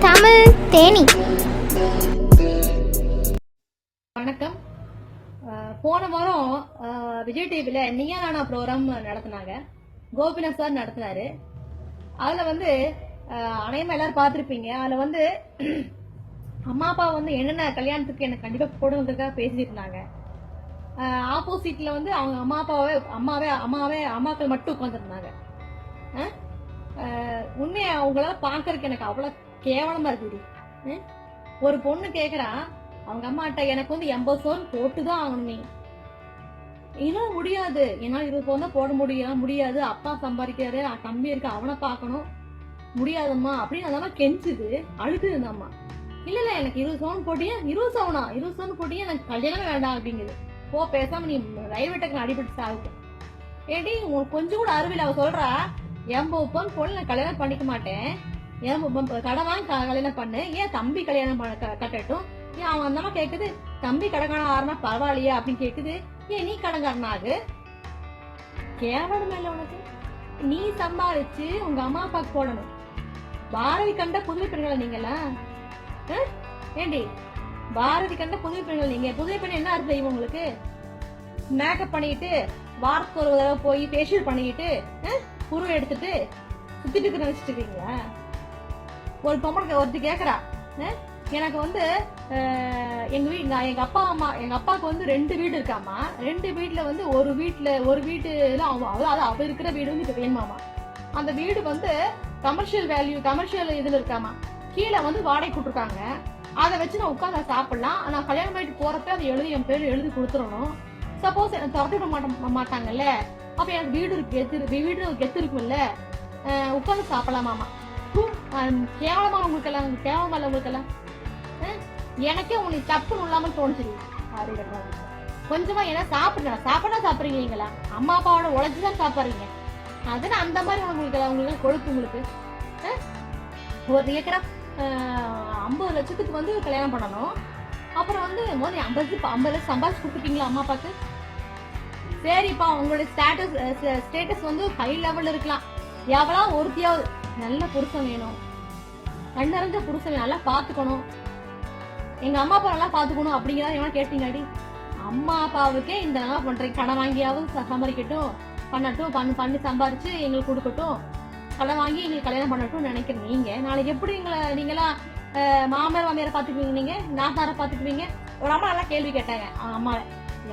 தமிழ் தேனி. வணக்கம். போன வாரம் விஜய் டிவில நீயா நானா ப்ரோக்ராம் நடத்தினாங்க. கோபிநாத் சார் நடத்தினாரு. அதுல வந்து அஹ் எல்லாரும் பார்த்துருப்பீங்க. அதுல வந்து அம்மா அப்பா வந்து என்னென்ன கல்யாணத்துக்கு எனக்கு கண்டிப்பா போடுவதற்காக பேசிட்டு இருந்தாங்க. ஆப்போசிட்ல வந்து அவங்க அம்மா அப்பாவே அம்மாவே அம்மாவே அம்மாக்கள் மட்டும் உட்காந்துருந்தாங்க உண்மையை அவங்களால பார்க்கறதுக்கு எனக்கு அவ்வளோ கேவலமா இருக்குது ஒரு பொண்ணு கேட்குறா அவங்க அம்மாட்ட எனக்கு வந்து எண்பது சோறு போட்டு தான் ஆகணும். நீ இன்னும் முடியாது. என்னால் இருபது சோறு தான் போட முடியும். முடியாது. அப்பா சம்பாதிக்கிறாரு தம்பி இருக்கு அவனை பார்க்கணும். முடியாதம்மா அப்படின்னு அதெல்லாம் கெஞ்சுது. அழுகுது அம்மா. இல்ல இல்ல எனக்கு இருபது சவுண்ட் போட்டியா இருபது சவுனா இருபது சவுன் போட்டியா எனக்கு கல்யாணம் வேண்டாம் அப்படிங்குது. போ பேசாம நீ ரயில்வே டக்குனு அடிபட்டு சாவுக்கு ஏடி உங்களுக்கு கொஞ்சம் கூட அருவியில் அவ சொல்றா என் பவுன் பொண்ணு நான் கல்யாணம் பண்ணிக்க மாட்டேன். என் பவுன் கடன் வாங்கி கல்யாணம் பண்ணு. ஏன் தம்பி கல்யாணம் பண்ண க- கட்டட்டும்? ஏன் அவன் அந்த கேக்குது தம்பி கடைக்காரன் ஆறுனா பரவாயில்லையா அப்படின்னு கேக்குது. ஏன் நீ கடங்காரனாகு கேவலம் இல்ல உனக்கு. நீ சம்பாதிச்சு உங்க அம்மா அப்பாக்கு போடணும். பாரதி கண்ட புதுவை பெண்கள் நீங்களா ஏண்டி? பாரதி கண்ட புதுவை பெண்கள் நீங்க. புதுவை பெண் என்ன அர்த்தம் செய்வோம் உங்களுக்கு? மேக்கப் பண்ணிக்கிட்டு வாரத்துக்கு ஒரு தடவை போய் ஃபேஷியல் பண்ணிக்கிட்டு புருவ எடுத்துட்டு சுத்திட்டு இருக்கிற வச்சுட்டு இருக்கீங்களா? ஒரு பொம்பளை ஒருத்தி கேட்குறா எனக்கு வந்து எங்க வீ எங்க அப்பா அம்மா எங்க அப்பாவுக்கு வந்து ரெண்டு வீடு இருக்காமா ரெண்டு வீட்டுல வந்து ஒரு வீட்டுல ஒரு வீட்டுல அவன் அதாவது அவ இருக்கிற வீடு வந்து இப்ப வேணுமாமா அந்த வீடு வந்து கமர்ஷியல் வேல்யூ கமர்ஷியல் இதுல இருக்காமா கீழே வந்து வாடகை கொடுத்துருக்காங்க. அதை வச்சு நான் உட்காந்து சாப்பிடலாம். நான் கல்யாணம் பண்ணிட்டு போறப்ப அதை எழுதி என் பேர் எழுதி கொடுத்துடணும் சப்போஸ் என்னை துரத்தி விட மாட்ட மாட்டாங்கல்ல? அப்போ எனக்கு வீடு இருக்கு கெத்து வீடு கெத்து இருக்கும்ல. உட்காந்து சாப்பிடலாமாமா ஹூ, கேவலமா உங்களுக்கு எல்லாம் கேவலமா இல்ல உங்களுக்கு எல்லாம் எனக்கே உங்களுக்கு தப்புன்னு இல்லாமல் தோணுச்சு கொஞ்சமா ஏன்னா சாப்பிடுங்க சாப்பிடா சாப்பிடுறீங்களா அம்மா அப்பாவோட உழைச்சி தான் சாப்பிட்றீங்க அதுன்னு அந்த மாதிரி உங்களுக்கு உங்களுக்கு கொழுப்பு உங்களுக்கு. ஒரு ஏக்கரா ஐம்பது லட்சத்துக்கு வந்து கல்யாணம் பண்ணணும். அப்புறம் வந்து மோதி ஐம்பது ஐம்பது லட்சம் சம்பாதிச்சு கொடுத்துட்டீங்களா அம்மா அப்பாவுக்கு சரிப்பா உங்களுடைய ஸ்டேட்டஸ் ஸ்டேட்டஸ் வந்து ஹை லெவல் இருக்கலாம். எவ்வளோ ஒருத்தியாவது நல்ல புருஷன் வேணும். கண்ணறிஞ்ச புருஷன் நல்லா பார்த்துக்கணும். எங்கள் அம்மா அப்பா நல்லா பார்த்துக்கணும் அப்படிங்கிறத எவனா கேட்டீங்கடி அம்மா அப்பாவுக்கே இந்த நல்லா பண்ணுறேன் கடன் வாங்கியாவது சம்பாதிக்கட்டும். பண்ணட்டும். பண்ணு பண்ணி சம்பாரிச்சு எங்களுக்கு கொடுக்கட்டும். கடன் வாங்கி எங்களுக்கு கல்யாணம் பண்ணட்டும் நினைக்கிறேன். நீங்கள் நாளைக்கு எப்படி எங்களை நீங்களா அஹ், மாமனார் மாமியாரை பார்த்துக்குவீங்க நீங்கள் நாத்தாரை பார்த்துக்குவீங்க? ஒரு அம்மா நல்லா கேள்வி கேட்டாங்க. அவங்க அம்மாவை.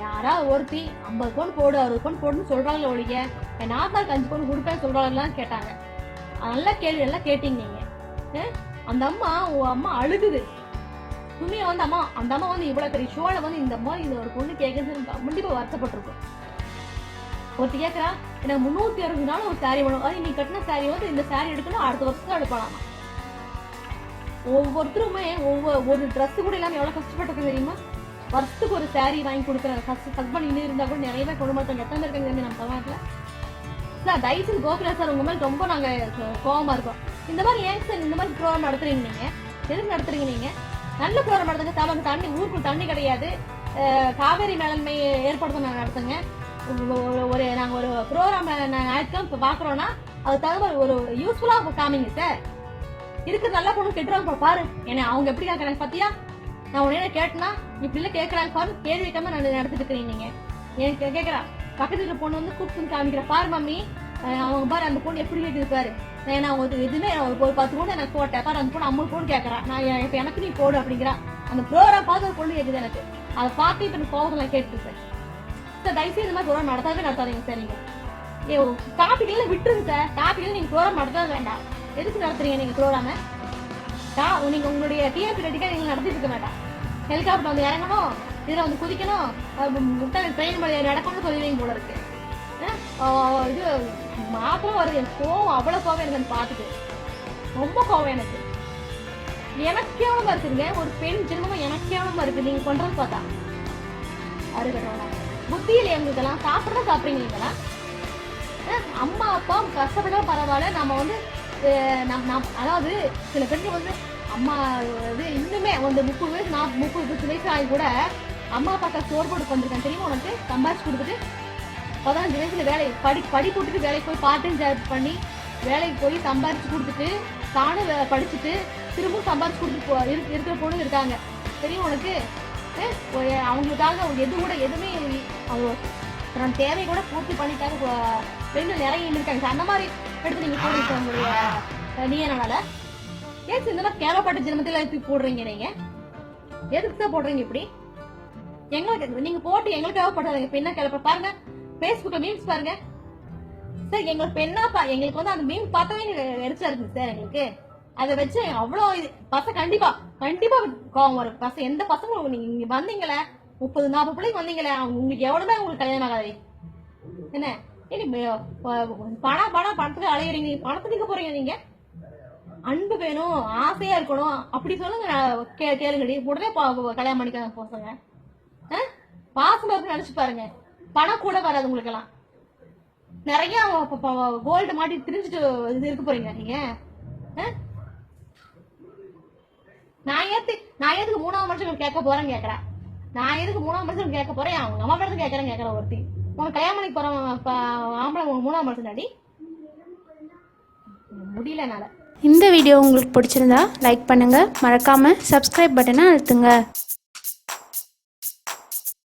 யாராவது ஒருத்தி ஐம்பது பவுன் போடு அறுபது பவுன் போடுன்னு சொல்றாங்களே ஒழிய என் நாத்தாருக்கு அஞ்சு பவுன் கொடுப்பேன் சொல்றாங்கலாம் கேட்டாங்க. நல்லா கேள்வி எல்லாம் கேட்டீங்க நீங்க. அந்த அம்மா உன் அம்மா அழுகுது. துணியை வந்து அம்மா அந்த அம்மா வந்து இவ்வளவு பெரிய ஷோல வந்து இந்த அம்மா இந்த ஒரு பொண்ணு கேட்கறது கண்டிப்பா வருத்தப்பட்டிருக்கும் ஒருத்தி கேட்கறா எனக்கு முந்நூத்தி அறுபது நாள் ஒரு சாரி வேணும். அது நீ கட்டின சாரி வந்து இந்த சாரி எடுக்கணும் அடுத்த வருஷத்துல எடுக்கலாமா ஒவ்வொருத்தருமே ஒவ்வொரு ஒரு ட்ரெஸ்ஸு கூட இல்லாம எவ்வளவு கஷ்டப்பட்டிருக்கு தெரியுமா? வருஷத்துக்கு ஒரு சாரீ வாங்கி கொடுக்குற ஹஸ்பண்ட் இன்னும் இருந்தால் கூட நிறைய பேர் குடும்பத்தில் எத்தனை இருக்காங்க தெரியுமா நம்ம தமிழ்நாட்டுல சார் தயவுசெய்து கோகுலா சார் உங்கள் மேலே ரொம்ப நாங்கள் கோபமாக இருக்கோம். இந்த மாதிரி ஏன் சார் இந்த மாதிரி ப்ரோக்ராம் நடத்துறீங்க நீங்கள் எதுக்கு நடத்துறீங்க நீங்கள் நல்ல ப்ரோக்ராம் நடத்துங்க. தமிழ் தண்ணி ஊருக்குள்ள தண்ணி கிடையாது. காவேரி மேலாண்மை ஏற்படுத்த நாங்கள் நடத்துங்க ஒரு- ஒரு- ஒரு ப்ரோக்ராம் ஒரு ப்ரோக்ராம் ஞாயிற்றுக்கிழமை பார்க்குறோன்னா அது தகுந்த ஒரு யூஸ்ஃபுல்லாக காமிங்க சார். இருக்கிற நல்ல பொண்ணு கெட்டுறாங்க. பாரு ஏன்னா அவங்க எப்படி கேட்கறாங்க பார்த்தியா நான் உடனே கேட்டனா இப்படி எல்லாம் கேட்கறாங்க பாரு கேள்வி வைக்காம நான் நடத்திட்டு இருக்கிறீங்க நீங்க. எனக்கு கேக்குறா? பக்கத்துல இருக்கிற பொண்ணு வந்து கூப்பிட்டு காமிக்கிற. பாரு மம்மி அவங்க பாரு அந்த பொண்ணு எப்படி கேக்குது பாரு நான் நான் ஒரு எதுவுமே ஒரு ஒரு பத்து பொண்ணு எனக்கு போட்டேன். பாரு அந்த பொண்ணு ஐம்பது பொண்ணு கேட்கறான் நான் எ- இப்ப எனக்கு நீ போடு அப்படிங்கிறா. அந்த ப்ரோக்ராம் பார்த்து ஒரு பொண்ணு கேக்குது எனக்கு. அதை பார்த்து இப்ப எனக்கு கோவம் சார் சார் தயவுசெய்து இந்த மாதிரி ப்ரோக்ராம் நடத்தாதே நடத்தாதீங்க சார் நீங்க. ஏ டாபிக்ல விட்டுருங்க சார் டாபிக்ல நீங்க ப்ரோக்ராம் நடத்தாத வேண்டாம். எதுக்கு நடத்துறீங்க நீங்க ப்ரோக்ராம நீங்க உங்களுடைய டிஆர்பி ரெடிக்காக நீங்க நடத்திட்டு இருக்க மாட்டா. ஹெலிகாப்டர் வந்து இறங்கணும் இதுல வந்து குதிக்கணும் முட்டை ட்ரெயின் மலையை நடக்கணும்னு சொல்லுவீங்க போல இருக்கு. இது மாத்திரம் வருது. எனக்கு கோவம் அவ்வளவு கோவம் எனக்கு அந்த பார்த்துட்டு. ரொம்ப கோவம் எனக்கு. எனக்கு இருக்குதுங்க? ஒரு பெண் ஜென்மமா எனக்கு கேவலமா இருக்கு? நீங்க கொண்டது பார்த்தா. அருகட்டவனா புத்தியில் எங்களுக்கெல்லாம் சாப்பிட சாப்பிடுறீங்க நீங்களா அம்மா அப்பா கஷ்டப்பட்டா பரவாயில்ல. நம்ம வந்து நம் நம் அதாவது சில பெண்கள் வந்து அம்மா இது இன்னுமே வந்து முப்பது வயசு நான் முப்பது முப்பது வயசு ஆகி கூட அம்மா அப்பா சோறு போட்டு வந்திருக்கேன் தெரியுமா உனக்கு? சம்பாதிச்சு கொடுத்துட்டு பதினஞ்சு வயசுல வேலை படி படி போட்டுட்டு வேலைக்கு போய் பார்ட் டைம் ஜாப் பண்ணி வேலைக்கு போய் சம்பாரிச்சு கொடுத்துட்டு தானும் வே- படிச்சுட்டு திரும்பவும் சம்பாரிச்சு கொடுத்துட்டு போ- இரு- இருக்கிற பொண்ணு இருக்காங்க. தெரியும் உனக்கு? அவங்களுக்காக அவங்க எது கூட எதுவுமே அவங்க தன் தேவை கூட பூர்த்தி பண்ணிட்டாங்க பெண்கள் நிறைய இருக்காங்க அந்த மாதிரி எடுத்து நீங்க போடுங்க உங்களுடைய அஹ், நீ என்னால ஏன் இந்த மாதிரி கேவலப்பட்ட ஜென்மத்தில் போடுறீங்க நீங்க? எதுக்கு தான் போடுறீங்க இப்படி? எங்களுக்கு நீங்க போட்டு எங்களுக்காக போடுறாங்க பெண்ணா என்ன கிளப்ப பாருங்க. Facebookல மீம்ஸ் பாருங்க. சார் எங்களுக்கு பெண்ணா பா எங்களுக்கு வந்து அந்த மீம் பார்த்தாவே எனக்கு எரிச்சலா இருக்கு சார் எங்களுக்கு. அதை வச்சு அவ்வளோ இது பசங்க கண்டிப்பா கண்டிப்பா கோவம் வரும் பசங்க எந்த பசங்களும் நீங்க வந்தீங்களே முப்பது நாற்பது பிள்ளைங்க வந்தீங்களே உங்களுக்கு எவ்வளவுதான் உங்களுக்கு கல்யாணம் ஆகாது. என்ன? ப- பணம் பணம் பணத்துக்கு அலையிறீங்க. நீங்க பணத்துக்கு போறீங்க நீங்க. அன்பு வேணும் ஆசையா இருக்கணும். அப்படி சொல்லுங்க கே கேளுங்கடி உடனே பா- கல்யாணம் பண்ணிக்க பசங்க ஆ? பாசம் இருக்குன்னு நினைச்சு பாருங்க. பணம் கூட வராது உங்களுக்கெல்லாம். நிறைய கோல்டு மாட்டி திரிஞ்சுட்டு இது இருக்க போறீங்க நீங்க. ஆ? நான் ஏத்து நான் ஏத்துக்கு மூணாவது மனுஷன் கேட்க போறேன்னு கேக்குறேன் நான் எதுக்கு மூணாம் மனுஷன் கேட்க போறேன்? அவங்க அம்மா பேருந்து கேட்கறேன் கேட்கற ஒருத்தி. உனக்கு கல்யாணம் பண்ணி போறவன் ஆம்பளை மூணாம் மூணாவது மனுஷன் அடி முடியல என்னால. இந்த வீடியோ உங்களுக்கு பிடிச்சிருந்தா லைக் பண்ணுங்க. மறக்காம சப்ஸ்கிரைப் பட்டனை அழுத்துங்க.